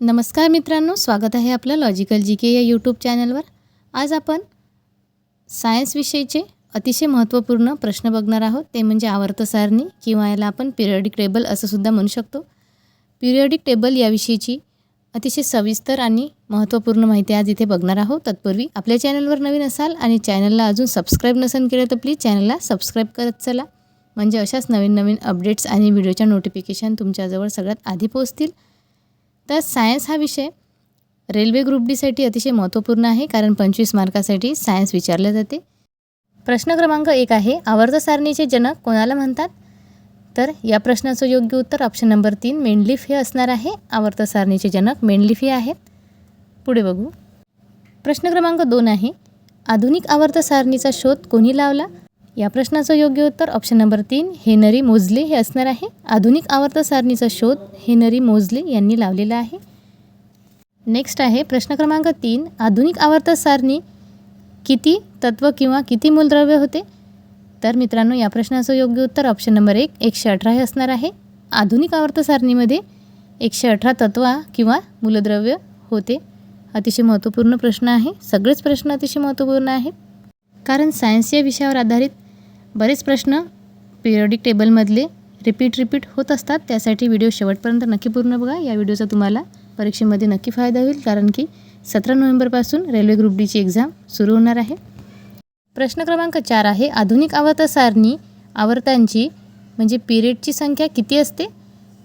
नमस्कार मित्रांनो स्वागत आहे आपलं लॉजिकल जी के या यूट्यूब चॅनलवर. आज आपण सायन्स विषयीचे अतिशय महत्त्वपूर्ण प्रश्न बघणार आहोत. ते म्हणजे आवर्त सारणी किंवा याला आपण पिरियडिक टेबल असं सुद्धा म्हणू शकतो. पिरियडिक टेबल याविषयीची अतिशय सविस्तर आणि महत्त्वपूर्ण माहिती आज इथे बघणार आहोत. तत्पूर्वी आपल्या चॅनलवर नवीन असाल आणि चॅनलला अजून सबस्क्राईब नसेल केलं तर प्लीज चॅनलला सबस्क्राईब करत चला. म्हणजे अशाच नवीन नवीन अपडेट्स आणि व्हिडिओच्या नोटिफिकेशन तुमच्याजवळ सगळ्यात आधी पोहोचतील. तर सायन्स हा विषय रेल्वे ग्रुप डीसाठी अतिशय महत्त्वपूर्ण आहे कारण पंचवीस मार्कासाठी सायन्स विचारले जाते. प्रश्न क्रमांक एक आहे आवर्त सारणीचे जनक कोणाला म्हणतात? तर या प्रश्नाचं योग्य उत्तर ऑप्शन नंबर तीन मेंडलिफ हे असणार आहे. आवर्त सारणीचे जनक मेंडलिफ हे आहेत. पुढे बघू. प्रश्न क्रमांक दोन आहे आधुनिक आवर्त सारणीचा शोध कोणी लावला? या प्रश्नाचं योग्य उत्तर ऑप्शन नंबर तीन हेनरी मोजले हे असणार आहे. आधुनिक आवर्त सारणीचा शोध हेनरी मोजले यांनी लावलेला आहे. नेक्स्ट आहे प्रश्न क्रमांक तीन आधुनिक आवर्त सारणी किती तत्व किंवा किती मूलद्रव्य होते? तर मित्रांनो या प्रश्नाचं योग्य उत्तर ऑप्शन नंबर एक एकशे अठरा हे असणार आहे. आधुनिक आवर्त सारणीमध्ये एकशे अठरा तत्व किंवा मूलद्रव्य होते. अतिशय महत्त्वपूर्ण प्रश्न आहे. सगळेच प्रश्न अतिशय महत्त्वपूर्ण आहेत. कारण सायन्स या विषयावर आधारित बरेच प्रश्न पिरियडिक टेबलमधले रिपीट रिपीट होत असतात. त्यासाठी व्हिडिओ शेवटपर्यंत नक्की पूर्ण बघा. या व्हिडिओचा तुम्हाला परीक्षेमध्ये नक्की फायदा होईल. कारण की सतरा नोव्हेंबरपासून रेल्वे ग्रुप डीची एक्झाम सुरू होणार आहे. प्रश्न क्रमांक चार आहे. आधुनिक आवर्त सारणी आवर्तांची म्हणजे पिरियडची संख्या किती असते?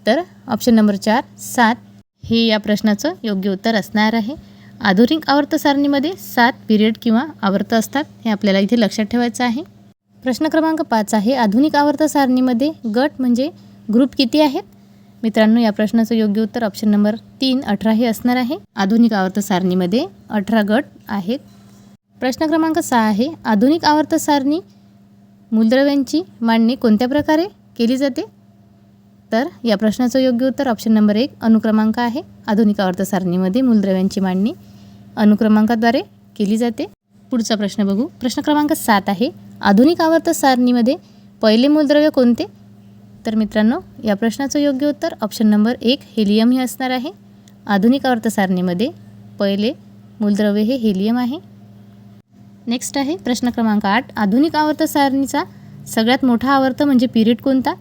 तर ऑप्शन नंबर चार सात हे या प्रश्नाचं योग्य उत्तर असणार आहे. आधुनिक आवर्त सारणीमध्ये सात पिरियड किंवा आवर्त असतात हे आपल्याला इथे लक्षात ठेवायचं आहे. प्रश्न क्रमांक पाच आहे आधुनिक आवर्त सारणीमध्ये गट म्हणजे ग्रुप किती आहेत? मित्रांनो या प्रश्नाचं योग्य उत्तर ऑप्शन नंबर तीन अठरा हे असणार आहे. आधुनिक आवर्त सारणीमध्ये अठरा गट आहेत. प्रश्न क्रमांक सहा आहे आधुनिक आवर्त सारणी मूलद्रव्यांची मांडणी कोणत्या प्रकारे केली जाते? तर या प्रश्नाचं योग्य उत्तर ऑप्शन नंबर एक अनुक्रमांक आहे. आधुनिक आवर्त सारणीमध्ये मूलद्रव्यांची मांडणी अनुक्रमांकाद्वारे केली जाते. पुढचा प्रश्न बघू. प्रश्न क्रमांक सात आहे. आधुनिक आवर्त सारणीमध्ये पहिले मूलद्रव्य कोणते? तर मित्रांनो या प्रश्नाचं योग्य उत्तर ऑप्शन नंबर एक हेलियम हे असणार आहे. आधुनिक आवर्त सारणीमध्ये पहिले मूलद्रव्य हे हेलियम आहे. नेक्स्ट आहे प्रश्न क्रमांक आठ. आधुनिक आवर्त सारणीचा सगळ्यात मोठा आवर्त म्हणजे पिरियड कोणता?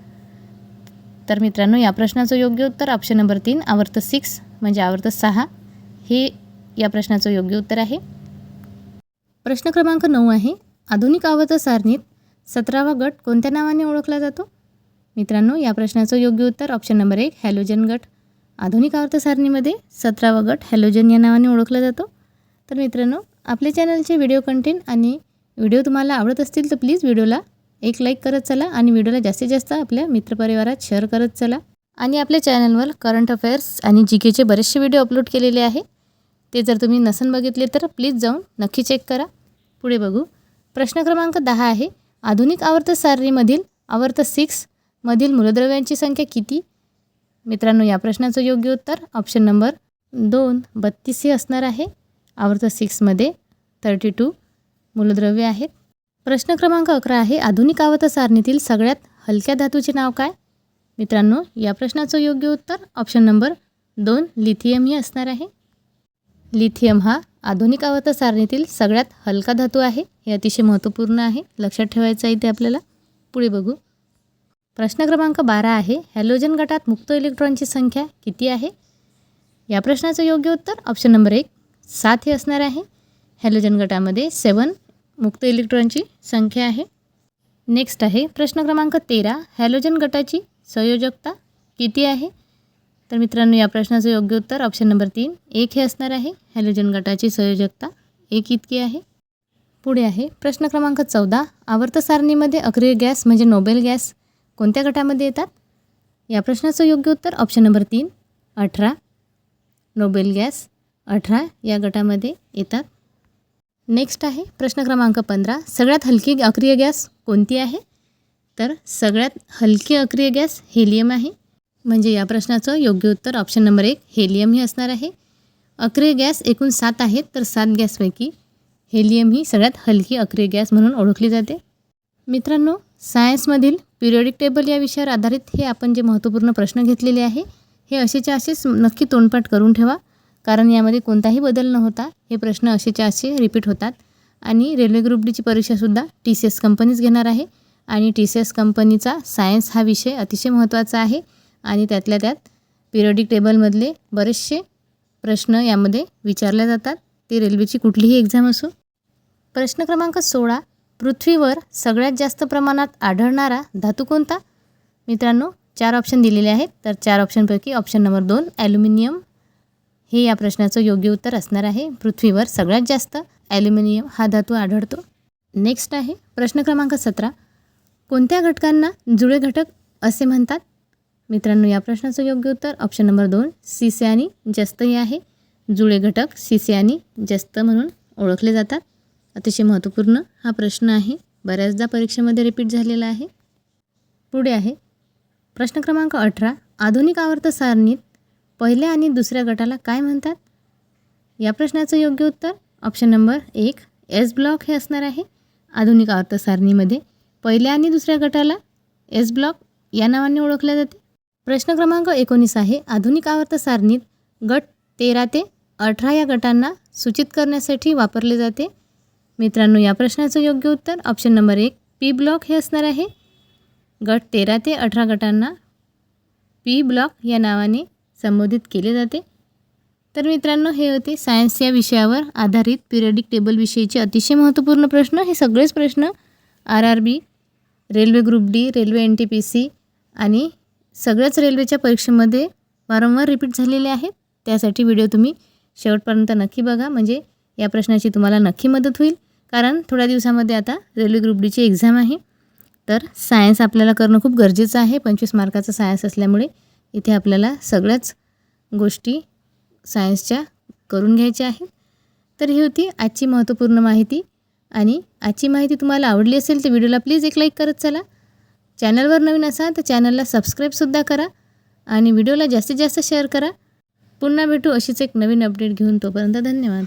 तर मित्रांनो या प्रश्नाचं योग्य उत्तर ऑप्शन नंबर तीन आवर्त सिक्स म्हणजे आवर्त सहा हे या प्रश्नाचं योग्य उत्तर आहे. प्रश्न क्रमांक नऊ आहे आधुनिक आवर्त सारणीत सतरावा गट कोणत्या नावाने ओळखला जातो? मित्रांनो या प्रश्नाचं योग्य उत्तर ऑप्शन नंबर एक हॅलोजन गट. आधुनिक आवर्त सारणीमध्ये सतरावा गट हॅलोजन या नावाने ओळखला जातो. तर मित्रांनो आपल्या चॅनलचे व्हिडिओ कंटेंट आणि व्हिडिओ तुम्हाला आवडत असतील तर प्लीज व्हिडिओला एक लाईक करत चला आणि व्हिडिओला जास्तीत जास्त आपल्या मित्रपरिवारात शेअर करत चला. आणि आपल्या चॅनलवर करंट अफेअर्स आणि जी केचे बरेचसे व्हिडिओ अपलोड केलेले आहे. ते जर तुम्ही नसन बघितले तर प्लीज जाऊन नक्की चेक करा. पुढे बघू. प्रश्न क्रमांक दहा आहे. आधुनिक आवर्त सारणीमधील आवर्त सिक्स मधील मूलद्रव्यांची संख्या किती? मित्रांनो या प्रश्नाचं योग्य उत्तर ऑप्शन नंबर दोन बत्तीस हे असणार आहे. आवर्त सिक्समध्ये थर्टी टू मूलद्रव्य आहेत. प्रश्न क्रमांक अकरा आहे आधुनिक आवर्त सारणीतील सगळ्यात हलक्या धातूचे नाव काय? मित्रांनो या प्रश्नाचं योग्य उत्तर ऑप्शन नंबर दोन लिथियम हे असणार आहे. लिथियम हा आधुनिक आवर्त सारणीतील सगळ्यात हलका धातू आहे हे अतिशय महत्त्वपूर्ण आहे. लक्षात ठेवायचं आहे ते आपल्याला. पुढे बघू. प्रश्न क्रमांक बारा आहे हॅलोजन गटात मुक्त इलेक्ट्रॉनची संख्या किती आहे? या प्रश्नाचं योग्य उत्तर ऑप्शन नंबर एक सात हे असणार आहे. हॅलोजन गटामध्ये सेवन मुक्त इलेक्ट्रॉनची संख्या आहे. नेक्स्ट आहे प्रश्न क्रमांक तेरा हॅलोजन गटाची संयोजकता किती आहे? तर मित्रांनो या प्रश्नाचं योग्य उत्तर ऑप्शन नंबर तीन एक हे असणार आहे. हॅलोजन गटाची संयोजकता एक इतकी आहे. पुढे आहे प्रश्न क्रमांक चौदा आवर्त सारणीमध्ये अक्रिय गॅस म्हणजे नोबेल गॅस कोणत्या गटामध्ये येतात? या प्रश्नाचं योग्य उत्तर ऑप्शन नंबर तीन अठरा नोबेल गॅस अठरा या गटामध्ये येतात. नेक्स्ट आहे प्रश्न क्रमांक पंधरा. सगळ्यात हलकी अक्रिय गॅस कोणती आहे? तर सगळ्यात हलकी अक्रिय गॅस हेलियम आहे. म्हणजे या प्रश्नाचं योग्य उत्तर ऑप्शन नंबर एक हेलियम ही असणार आहे. अक्रिय गॅस एकूण सात आहेत तर सात गॅसपैकी हेलियम ही सगळ्यात हलकी अक्रिय गॅस म्हणून ओळखली जाते. मित्रांनो सायन्समधील पिरियडिक टेबल या विषयावर आधारित हे आपण जे महत्त्वपूर्ण प्रश्न घेतलेले आहे हे असेच्या असेच नक्की तोंडपाठ करून ठेवा. कारण यामध्ये कोणताही बदल न होता हे प्रश्न असेच्या असे रिपीट होतात. आणि रेल्वे ग्रुप डीची परीक्षासुद्धा टी सी एस कंपनीच घेणार आहे. आणि टी सी एस कंपनीचा सायन्स हा विषय अतिशय महत्त्वाचा आहे. आणि त्यातल्या त्यात पिरियडिक टेबलमधले बरेचसे प्रश्न यामध्ये विचारले जातात. ते रेल्वेची कुठलीही एक्झाम असो. प्रश्न क्रमांक सोळा. पृथ्वीवर सगळ्यात जास्त प्रमाणात आढळणारा धातू कोणता? मित्रांनो चार ऑप्शन दिलेले आहेत. तर चार ऑप्शनपैकी ऑप्शन नंबर दोन ॲल्युमिनियम हे या प्रश्नाचं योग्य उत्तर असणार आहे. पृथ्वीवर सगळ्यात जास्त ॲल्युमिनियम हा धातू आढळतो. नेक्स्ट आहे प्रश्न क्रमांक सतरा. कोणत्या घटकांना जुळे घटक असे म्हणतात? मित्रांनो या प्रश्नाचं योग्य उत्तर ऑप्शन नंबर दोन सिसे आणि जस्त हे आहे. जुळे घटक सिसे आणि जस्त म्हणून ओळखले जातात. अतिशय महत्त्वपूर्ण हा प्रश्न आहे. बऱ्याचदा परीक्षेमध्ये रिपीट झालेला आहे. पुढे आहे प्रश्न क्रमांक अठरा. आधुनिक आवर्त सारणीत पहिल्या आणि दुसऱ्या गटाला काय म्हणतात? या प्रश्नाचं योग्य उत्तर? ऑप्शन नंबर एक एस ब्लॉक हे असणार आहे. आधुनिक अर्थसारणीमध्ये पहिल्या आणि दुसऱ्या गटाला एस ब्लॉक या नावाने ओळखले जाते. प्रश्न क्रमांक एकोणीस आहे. आधुनिक आवर्त सारणीत गट तेरा ते अठरा या गटांना सूचित करण्यासाठी वापरले जाते. मित्रांनो या प्रश्नाचं योग्य उत्तर? ऑप्शन नंबर एक पी ब्लॉक हे असणार आहे. गट तेरा ते अठरा गटांना पी ब्लॉक या नावाने संबोधित केले जाते. तर मित्रांनो हे होते सायन्स या विषयावर आधारित पिरियडिक टेबलविषयीचे अतिशय महत्त्वपूर्ण प्रश्न. हे सगळेच प्रश्न R R B railway group D railway N T P C आणि सगळ्याच रेल्वेच्या परीक्षेमध्ये वारंवार रिपीट झालेले आहेत. त्यासाठी व्हिडिओ तुम्ही शेवटपर्यंत नक्की बघा. म्हणजे या प्रश्नाची तुम्हाला नक्की मदत होईल. कारण थोड्या दिवसामध्ये आता रेल्वे ग्रुप डीची एक्झाम आहे. तर सायन्स आपल्याला करणं खूप गरजेचं आहे. पंचवीस मार्काचा सायन्स असल्यामुळे इथे आपल्याला सगळ्याच गोष्टी सायन्सच्या करून घ्यायच्या आहेत. तर ही होती आजची महत्त्वपूर्ण माहिती आणि आजची माहिती तुम्हाला आवडली असेल तर व्हिडिओला प्लीज एक लाईक करत चला. चॅनलवर नवीन असाल तर चॅनलला सबस्क्राईबसुद्धा करा आणि व्हिडिओला जास्तीत जास्त शेअर करा. पुन्हा भेटू अशीच एक नवीन अपडेट घेऊन तोपर्यंत धन्यवाद.